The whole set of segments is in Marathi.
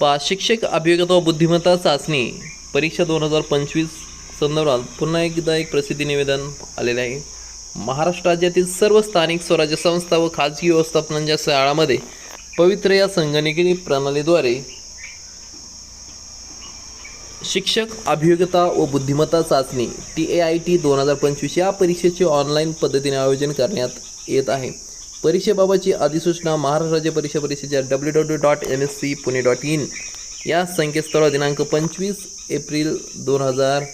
पा शिक्षक अभियोगता व बुद्धिमत्ता चाचणी परीक्षा दोन हजार पंचवीस संदर्भात पुन्हा एकदा एक प्रसिद्धी निवेदन आलेले आहे. महाराष्ट्र राज्यातील सर्व स्थानिक स्वराज्य संस्था व खाजगी व्यवस्थापनांच्या शाळामध्ये पवित्र या संगणकीय प्रणालीद्वारे शिक्षक अभियोगता व बुद्धिमत्ता चाचणी टी ए आय टी दोन हजार पंचवीस या परीक्षेचे ऑनलाईन पद्धतीने आयोजन करण्यात येत आहे. परीक्षेबाबतची अधिसूचना महाराष्ट्र राज्य परीक्षा परिषदेच्या W W dot M S C Pune dot in या संकेतस्थळावर दिनांक पंचवीस एप्रिल दोन हजार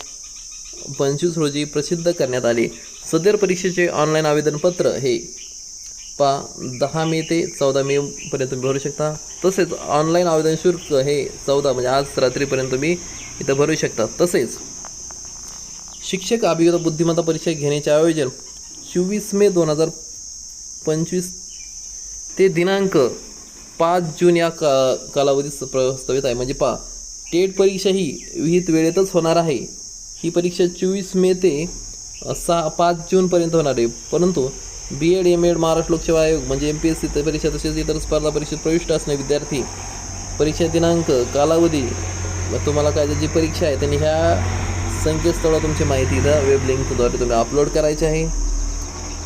पंचवीस रोजी प्रसिद्ध करण्यात आले. सदर परीक्षेचे ऑनलाईन आवेदनपत्र हे पा दहा मे ते चौदा मे पर्यंत तुम्ही भरू शकता. तसेच ऑनलाईन आवेदन शुल्क हे चौदा म्हणजे आज रात्रीपर्यंत तुम्ही इथं भरू शकता. तसेच शिक्षक अभियोगता बुद्धिमत्ता परीक्षा घेण्याचे आयोजन चोवीस मे दोन हजार पंचवीस ते दिनांक पाच जून या का कालावधीत प्रस्तावित आहे. म्हणजे पा टेट परीक्षा ही विहित वेळेतच होणार आहे. ही परीक्षा चोवीस मे ते सहा पाच जूनपर्यंत होणार आहे. परंतु B Ed M Ed Maharashtra लोकसेवा आयोग म्हणजे एम पी एस सी परीक्षा तसेच इतर स्पर्धा परीक्षेत प्रविष्ट असणे विद्यार्थी परीक्षा दिनांक कालावधी तुम्हाला काय जी परीक्षा आहे त्यांनी ह्या संकेतस्थळावर तुमची माहिती इथं वेब लिंकद्वारे तुम्ही अपलोड करायची आहे.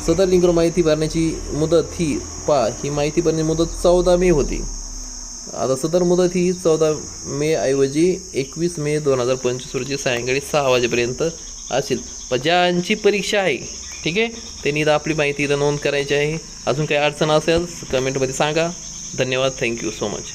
सदर लिंकवर माहिती भरण्याची मुदत ही पा ही माहिती भरण्याची मुदत चौदा मे होती. आता सदर मुदत ही चौदा मे ऐवजी एकवीस मे दोन हजार पंचवीस रोजी सायंकाळी सहा वाजेपर्यंत असेल. पण ज्यांची परीक्षा आहे ठीक आहे त्यांनी इथं आपली माहिती इथं नोंद करायची आहे. अजून काही अडचण असेल कमेंटमध्ये सांगा. धन्यवाद. Thank you so much